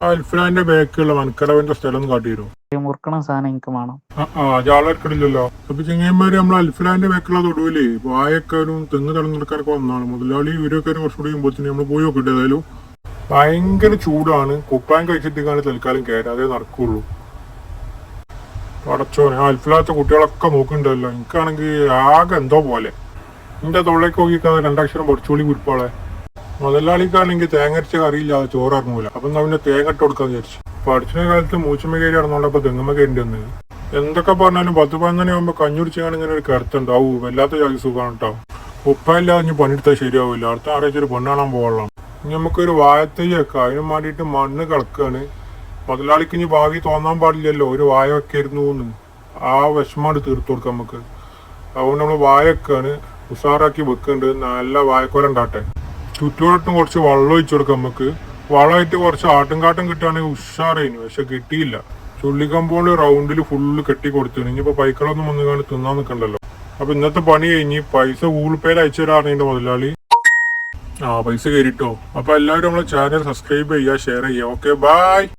അൽഫ്ലാന്റെ ബാക്കിലുള്ള വൻകടവന്റെ സ്ഥലം ഒന്ന് കാട്ടി തരുമോ? ഈ മുറുക്കണ സാധനം എനിക്ക് വേണം. ആ അപ്പൊ ചെങ്ങന്മാര് നമ്മൾ അൽഫിനാന്റെ ബാക്കിലുള്ള തൊടുവിൽ വായക്കാരും തെങ്ങ് തടഞ്ഞെടുക്കാനൊക്കെ വന്നാണ് മുതലാളി ഇവരൊക്കെ കുറച്ചുകൂടി ചെയ്യുമ്പോഴത്തേന് നമ്മൾ പോയി നോക്കട്ടെ ഏതായാലും ഭയങ്കര ചൂടാണ്. കുപ്പായം കഴിച്ചിട്ടാണ് തൽക്കാലം കയറാതെ നടക്കുള്ളൂ. പടച്ചോനെ അൽഫിലാത്ത കുട്ടികളൊക്കെ നോക്കുന്നുണ്ടല്ലോ. എനിക്കാണെങ്കിൽ ആകെ എന്തോ പോലെ. എന്റെ തൊള്ളേക്ക് നോക്കിക്കാതെ രണ്ടാക്ഷരം പൊടിച്ചോളി കുരിപ്പാളെ. മുതലാളിക്കാണെങ്കിൽ തേങ്ങരച്ച കറിയില്ലാതെ അത് ഇറങ്ങൂല അപ്പൊ എന്നാ തേങ്ങട്ട് കൊടുക്കാന്ന് വിചാരിച്ചു. പഠിച്ചിന കാലത്ത് മൂച്ചമ്മ കയറി ഇറങ്ങോണ്ടപ്പോ തെങ്ങമ്മ കയറി എന്തൊക്കെ പറഞ്ഞാലും പത്ത് പതിനൊന്നര ആകുമ്പോ കഞ്ഞുടിച്ചാണ് ഇങ്ങനെ ഒരു കരുത്തുണ്ട് ഔ വല്ലാത്ത ജാതി സുഖമാണ് കേട്ടോ ഉപ്പയില്ലാതെ ഇനി പണിയെടുത്താൽ ശരിയാവില്ല അടുത്ത ആരാഴ്ച ഒരു പെണ്ണാണാൻ പോകണം. ഇനി നമുക്കൊരു വാഴത്തൈ വെക്കാം അതിന് വേണ്ടിയിട്ട് മണ്ണ് കളക്കാണ് മുതലാളിക്ക് ഇനി ഭാവി തോന്നാൻ പാടില്ലല്ലോ. ഒരു വായ വെക്കായിരുന്നു എന്ന്. ആ വിഷമാണ് തീർത്തു കൊടുക്കാം നമുക്ക്. അതുകൊണ്ട് നമ്മൾ വായ വെക്കാണ്. ഉഷാറാക്കി വെക്കുന്നുണ്ട് നല്ല വായക്കോല ചുറ്റുവട്ടം കുറച്ച് വെള്ളം ഒഴിച്ചു കൊടുക്കാം നമുക്ക്. വളമായിട്ട് കുറച്ച് ആട്ടും കാട്ടും കിട്ടുകയാണെങ്കിൽ ഉഷാറായിരുന്നു പക്ഷെ കിട്ടിയില്ല. ചുള്ളിക്കമ്പോൾ റൗണ്ടിൽ ഫുള്ള് കെട്ടി കൊടുത്തു. ഇനിയിപ്പോൾ പൈക്കളൊന്നും വന്നു കാണി തിന്നാൻ നിൽക്കണ്ടല്ലോ അപ്പൊ ഇന്നത്തെ പണി കഴിഞ്ഞ് പൈസ ഗൂഗിൾ പേയിൽ അയച്ചു തരാണ് എന്റെ മുതലാളി? ആ പൈസ കയറിട്ടോ. അപ്പൊ എല്ലാവരും നമ്മളെ ചാനൽ സബ്സ്ക്രൈബ് ചെയ്യുക ഷെയർ ചെയ്യുക. Okay bye